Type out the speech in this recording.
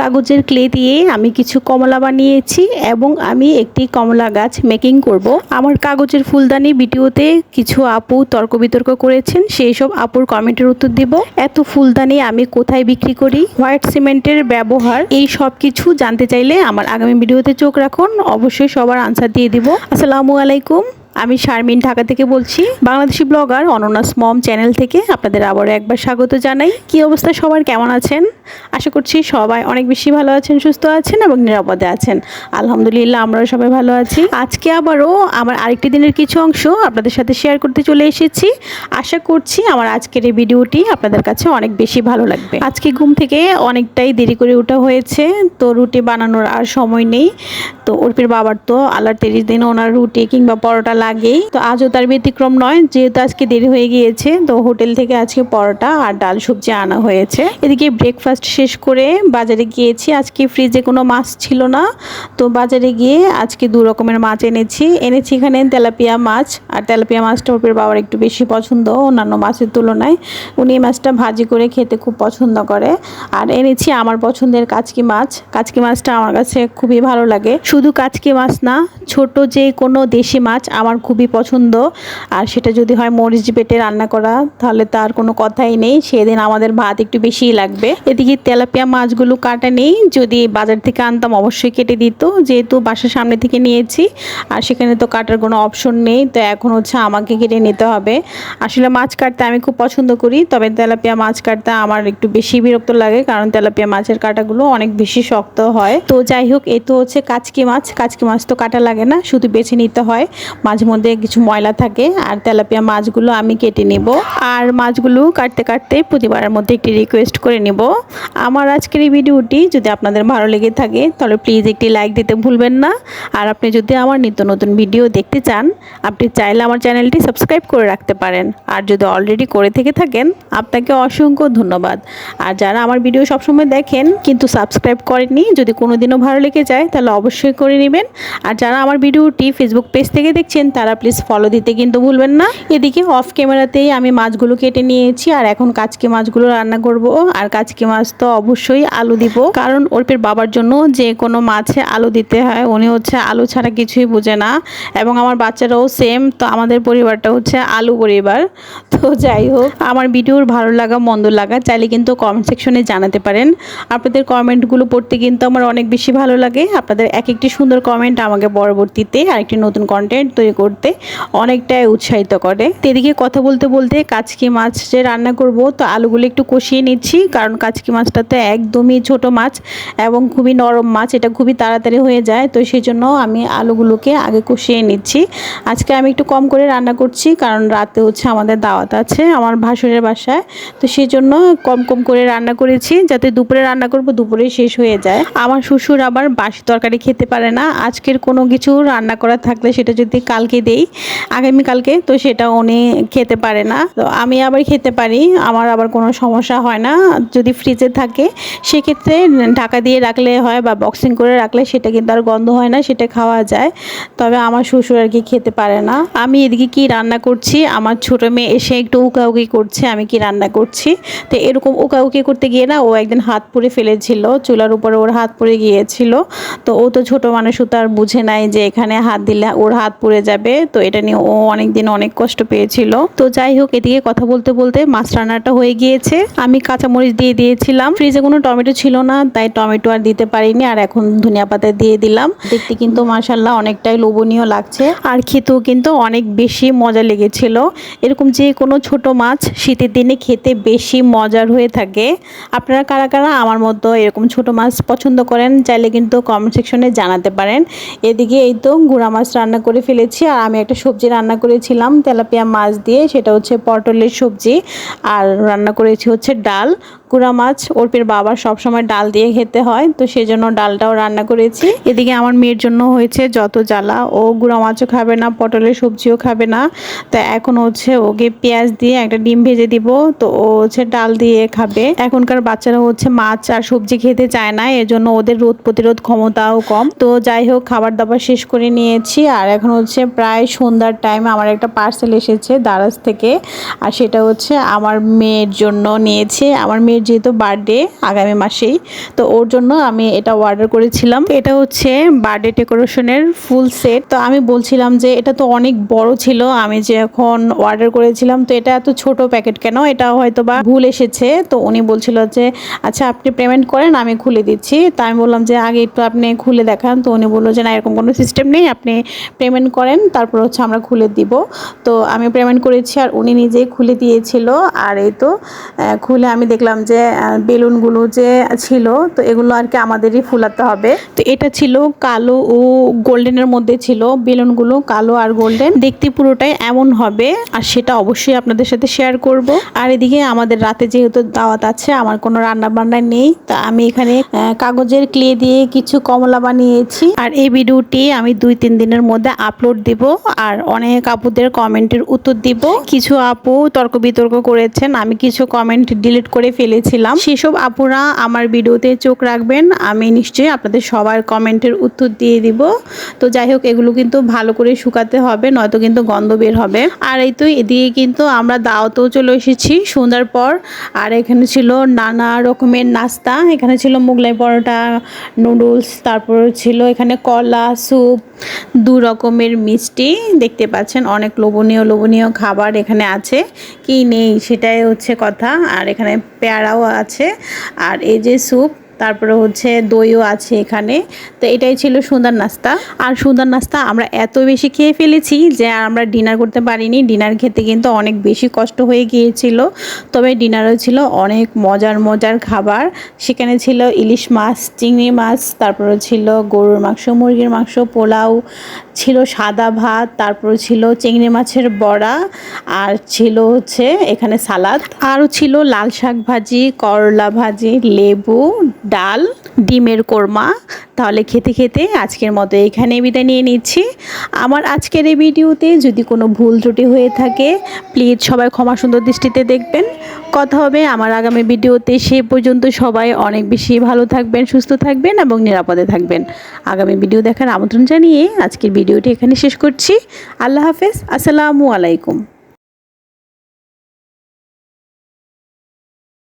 কাগজের ক্লে দিয়ে আমি কিছু কমলা বানিয়েছি এবং আমি একটি কমলা গাছ মেকিং করব। আমার কাগজের ফুলদানি ভিডিওতে কিছু আপু তর্ক বিতর্ক করেছেন, সেই সব আপুর কমেন্টের উত্তর দিব। এত ফুলদানি আমি কোথায় বিক্রি করি? হোয়াইট সিমেন্টের ব্যবহার, এই সব কিছু জানতে চাইলে আমার আগামী ভিডিওতে চোখ রাখুন। অবশ্যই সবার আনসার দিয়ে দিব। আসসালামু আলাইকুম। আমি শারমিন ঢাকা থেকে বলছি, বাংলাদেশি ব্লগার অননাস মম চ্যানেল থেকে আপনাদের আবারও একবার স্বাগত জানাই। কি অবস্থা সবার? কেমন আছেন? আশা করছি সবাই অনেক বেশি ভালো আছেন, সুস্থ আছেন এবং নিরাপদে আছেন। আলহামদুলিল্লাহ, আমরাও সবাই ভালো আছি। আজকে আবারও আমার আরেকটি দিনের কিছু অংশ আপনাদের সাথে শেয়ার করতে চলে এসেছি। আশা করছি আমার আজকের এই ভিডিওটি আপনাদের কাছে অনেক বেশি ভালো লাগবে। আজকে ঘুম থেকে অনেকটাই দেরি করে ওঠা হয়েছে, তো রুটি বানানোর আর সময় নেই। তো অর্পির বাবার তো আল্লাহর তিরিশ দিন ওনার রুটি কিংবা পরোটা লাগেই। তো আজও তার ব্যতিক্রম নয়, যেহেতু আজকে দেরি হয়ে গিয়েছে, তো হোটেল থেকে আজকে পরোটা আর ডাল সবজি আনা হয়েছে। এদিকে ব্রেকফাস্ট শেষ করে বাজারে গিয়েছি। আজকে ফ্রিজে কোনো মাছ ছিল না। তো বাজারে গিয়ে আজকে দু রকমের মাছ এনেছি। এনেছি এখানে তেলাপিয়া মাছ। আর তেলাপিয়া মাছটা অর্পির বাবার একটু বেশি পছন্দ, অন্যান্য মাছের তুলনায়। উনি মাছটা ভাজি করে খেতে খুব পছন্দ করে। আর এনেছি আমার পছন্দের কাচকি মাছ। কাচকি মাছটা আমার কাছে খুবই ভালো লাগে। শুধু কাচকি মাছ না, ছোট যে কোনো দেশি মাছ, আমার খুবই পছন্দ। আর সেটা যদি হয় মরিচ বেটে রান্না করা, তাহলে তার কোনো কথাই নেই। সেদিন আমাদের ভাত একটু বেশিই লাগবে। এদিকে তেলাপিয়া মাছগুলো কাটা নেই। যদি বাজার থেকে আনতাম অবশ্যই কেটে দিত। যেহেতু বাসার সামনে থেকে নিয়েছি, আর সেখানে তো কাটার কোনো অপশন নেই, তো এখন হচ্ছে আমাকে কেটে নিতে হবে। আসলে মাছ কাটতে আমি খুব পছন্দ করি, তবে তেলাপিয়া মাছ কাটতে আমার একটু বেশি বিরক্ত লাগে, কারণ তেলাপিয়া মাছের কাটাগুলো অনেক বেশি শক্ত হয়। তো যাই হোক, এ তো হচ্ছে কাচকি মাছ। কাচকি মাছ তো কাটা লাগে না, শুধু বেছে নিতে হয়। মাঝে মধ্যে কিছু ময়লা থাকে আর তেলাপিয়া মাছগুলো আমি কেটে নেব। আর মাছগুলো কাটতে কাটতে প্রতিবারের মধ্যে একটি রিকোয়েস্ট করে নেব। আমার আজকের এই ভিডিওটি যদি আপনাদের ভালো লেগে থাকে, তাহলে প্লিজ একটি লাইক দিতে ভুলবেন না। আর আপনি যদি আমার নিত্য নতুন ভিডিও দেখতে চান, আপনি চাইলে আমার চ্যানেলটি সাবস্ক্রাইব করে রাখতে পারেন। আর যদি অলরেডি করে থেকে থাকেন, আপনাকে অসংখ্য ধন্যবাদ। আর যারা আমার ভিডিও সবসময় দেখেন, কিন্তু সাবস্ক্রাইব করেননি, যদি কোনোদিনও ভালো লেগে যায়, তাহলে অবশ্যই করে নেবেন। আর যারা আমার ভিডিওটি ফেসবুক পেজ থেকে দেখছেন তারা প্লিজ ফলো দিতে কিন্তু ভুলবেন না। এদিকে অফ ক্যামেরাতেই আমি মাছগুলো কেটে নিয়েছি, আর এখন কাচকি মাছগুলো রান্না করব। আর কাচকি মাছ তো অবশ্যই আলু দিব। কারণ অর্পের বাবার জন্য যে কোনো মাছে আলু দিতে হয়, উনি হচ্ছে আলু ছাড়া কিছুই বোঝে না। এবং আমার বাচ্চারাও সেম তো আমাদের পরিবারটা হচ্ছে আলু পরিবার। তো যাই হোক, আমার ভিডিওর ভালো লাগা, মন্দ লাগা, চাইলে কিন্তু কমেন্ট সেকশনে জানাতে পারেন। আপনাদের কমেন্টগুলো পড়তে কিন্তু আমার অনেক বেশি ভালো লাগে। আপনাদের এক একটি সুন্দর কমেন্ট আমাকে পরবর্তীতে আরেকটি নতুন কন্টেন্ট তৈরি করতে অনেকটাই উৎসাহিত করে। এদিকে কথা বলতে বলতে কাচকি মাছ যে রান্না করব, তো আলুগুলো একটু কষিয়ে নিচ্ছি, কারণ কাচকি মাছটা তো একদমই ছোট মাছ এবং খুবই নরম মাছ, এটা খুবই তাড়াতাড়ি হয়ে যায়, তো সেই জন্য আমি আলুগুলোকে আগে কষিয়ে নিচ্ছি। আজকে আমি একটু কম করে রান্না করছি, কারণ রাতে হচ্ছে আমাদের দাওয়াত আছে আমার ভাসুরের বাসায়, তো সেই জন্য কম কম করে রান্না করেছি, যাতে দুপুরে রান্না করব দুপুরে শেষ হয়ে যায়। আমার শ্বশুর আবার বাসি তরকারি খেতে পারে না, আজকের কোনো কিছু রান্না করা থাকলে সেটা যদি কালকে দেই আগামীকালকে তো সেটা উনি খেতে পারে না। তো আমি আবার খেতে পারি, আমার আবার কোনো সমস্যা হয় না। যদি ফ্রিজে থাকে, সেক্ষেত্রে ঢাকা দিয়ে রাখলে হয় বা বক্সিং করে রাখলে সেটা কিন্তু আর গন্ধ হয় না, সেটা খাওয়া যায়। তবে আমার শ্বশুর আর কি খেতে পারে না। আমি এদিকে কি রান্না করছি, আমার ছোট মেয়ে এসে একটু উকাউকি করছে, আমি কি রান্না করছি। তো এরকম উকাউকি করতে গিয়ে না, ও একদিন হাত পুড়ে ফেলেছিল, চুলার উপরে ওর হাত পুড়ে গিয়েছিল। তো ও তো ছোট মানুষও তার বুঝে নাই যে এখানে হাত দিলে ওর হাত পুড়ে যাবে। তো এটা নিয়ে ও অনেক দিন অনেক কষ্ট পেয়েছিল। তো যাই হোক, এদিকে কথা বলতে বলতে মাছ রান্নাটা হয়ে গিয়েছে। আমি কাঁচামরিচ দিয়ে দিয়েছিলাম। ফ্রিজে কোনো টমেটো ছিল না, তাই টমেটো আর দিতে পারিনি, আর এখন ধনিয়া পাতা দিয়ে দিলাম। দেখতে কিন্তু মাসাল্লাহ অনেকটাই লোভনীয় লাগছে। আর খেতেও কিন্তু অনেক বেশি মজা লেগেছিল। এরকম যে কোনো ছোট মাছ শীতের দিনে খেতে বেশি মজার হয়ে থাকে। আপনারা কারা কারা আমার মতো এরকম ছোট মাছ পছন্দ করেন, চাইলে কিন্তু কমেন্ট সেকশনে জানাতে পারেন। এদিকে এই তো গুঁড়া মাছ রান্না করে ফেলেছি। আর আমি একটা সবজি রান্না করেছিলাম, তেলাপিয়া মাছ দিয়ে, সেটা হচ্ছে পটলের সবজি। আর রান্না করেছি হচ্ছে ডাল গুঁড়া মাছ, অর্পির বাবার সবসময় ডাল দিয়ে খেতে হয়, তো সেই জন্য ডালটাও রান্না করেছি। এদিকে আমার মেয়ের জন্য হয়েছে যত জ্বালা, ও গুঁড়া মাছও খাবে না, পটলের সবজিও খাবে না। তা এখন হচ্ছে ওকে পেঁয়াজ দিয়ে একটা ডিম ভেজে দিব, তো ও হচ্ছে ডাল দিয়ে খাবে। এখনকার বাচ্চারা হচ্ছে মাছ আর সবজি খেতে চায় না এজন্য ওদের রোদ প্রতিরোধ ক্ষমতাও কম। তো যাই হোক, খাবার দাবার শেষ করে নিয়েছি, আর এখন হচ্ছে প্রায় সন্ধ্যার টাইম আমার একটা পার্সেল এসেছে দারাজ থেকে। আর সেটা হচ্ছে আমার মেয়ের জন্য নিয়েছে। আমার মেয়ের যেহেতু বার্থডে আগামী মাসেই, তো ওর জন্য আমি এটা অর্ডার করেছিলাম। এটা হচ্ছে বার্থডে ডেকোরেশনের ফুল সেট তো আমি বলছিলাম যে এটা তো অনেক বড় ছিল, আমি যে এখন অর্ডার করেছিলাম, তো এটা এত ছোট প্যাকেট কেন? এটা হয়তো বা ভুল এসেছে। তো উনি বলছিল যে আচ্ছা আপনি পেমেন্ট করেন, আমি খুলে দিচ্ছি। তা আমি বললাম যে, আগে একটু আপনি খুলে দেখান। তো উনি বলল যে, না, এরকম কোনো সিস্টেম নেই, আপনি পেমেন্ট করেন। তারপর হচ্ছে আমরা খুলে দিব। তো আমি পেমেন্ট করেছি আর উনি নিজেই খুলে দিয়েছিল। আর এই তো খুলে আমি দেখলাম যে বেলুনগুলো যে ছিল, তো এগুলো আর কি আমাদেরই ফুলাতে হবে। তো এটা ছিল কালো ও গোল্ডেনের মধ্যে ছিল, বেলুনগুলো কালো আর গোল্ডেন। দেখতে পুরোটাই এমন হবে, আর সেটা অবশ্যই আপনাদের সাথে শেয়ার করব। আর এদিকে আমাদের রাতে যেহেতু দাওয়াত আছে, আমার কোনো রান্না বান্না নেই, তা আমি এখানে কাগজের ক্লে দিয়ে কিছু কমলা বানিয়েছি। আর এই ভিডিওটি আমি দুই তিন দিনের মধ্যে আপলোড দিব আর অনেক আপুদের কমেন্টের উত্তর দিব। কিছু আপু তর্ক বিতর্ক করেছেন, আমি কিছু কমেন্ট ডিলিট করে ফেলেছিলাম। সেসব আপুরা আমার ভিডিওতে চোখ রাখবেন, আমি নিশ্চয়ই আপনাদের সবার কমেন্টের উত্তর দিয়ে দিব। তো যাই হোক, এগুলো কিন্তু ভালো করে শুকাতে হবে, নয়তো কিন্তু গন্ধ বের হবে। আর এই তো এদিকে কিন্তু আমরা দাওয়াতেও চলে এসেছি সন্ধ্যার পর, আর এখানে ছিল নানা রকমের নাস্তা। এখানে ছিল মোগলাই পরোটা, নুডলস, তারপর ছিল এখানে কলা, স্যুপ, দু রকমের মিষ্টি। দেখতে পাচ্ছেন অনেক লোভনীয় লোভনীয় খাবার এখানে আছে। কি নেই সেটাই হচ্ছে কথা। আর এখানে পেয়ারাও আছে। আর এই যে স্যুপ তারপরে হচ্ছে দইও আছে এখানে। তো এটাই ছিল সুন্দর নাস্তা। আর সুন্দর নাস্তা আমরা এত বেশি খেয়ে ফেলেছি যে আমরা ডিনার করতে পারিনি। ডিনার খেতে কিন্তু অনেক বেশি কষ্ট হয়ে গিয়েছিল। তবে ডিনারও ছিল অনেক মজার মজার খাবার। সেখানে ছিল ইলিশ মাছ, চিংড়ি মাছ, তারপরে ছিল গরুর মাংস, মুরগির মাংস, পোলাও, ছিল সাদা ভাত, তারপর ছিল চিংড়ি মাছের বড়া, আর ছিল হচ্ছে এখানে সালাদ। আরও ছিল লাল শাক ভাজি, করলা ভাজি, লেবু ডাল, ডিমের কোরমা। তাহলে খেতে খেতে আজকের মতো এখানে বিদায় নিয়ে নিচ্ছি। আমার আজকের এই ভিডিওতে যদি কোনো ভুল ত্রুটি হয়ে থাকে প্লিজ সবাই ক্ষমা সুন্দর দৃষ্টিতে দেখবেন। কথা হবে, আমার আগামী ভিডিওতে সে পর্যন্ত সবাই অনেক বেশি ভালো থাকবেন, সুস্থ থাকবেন এবং নিরাপদে থাকবেন। আগামী ভিডিও দেখার আমন্ত্রণ জানিয়ে আজকের ভিডিওটি এখানে শেষ করছি। আল্লাহ হাফেজ, আসসালামু আলাইকুম।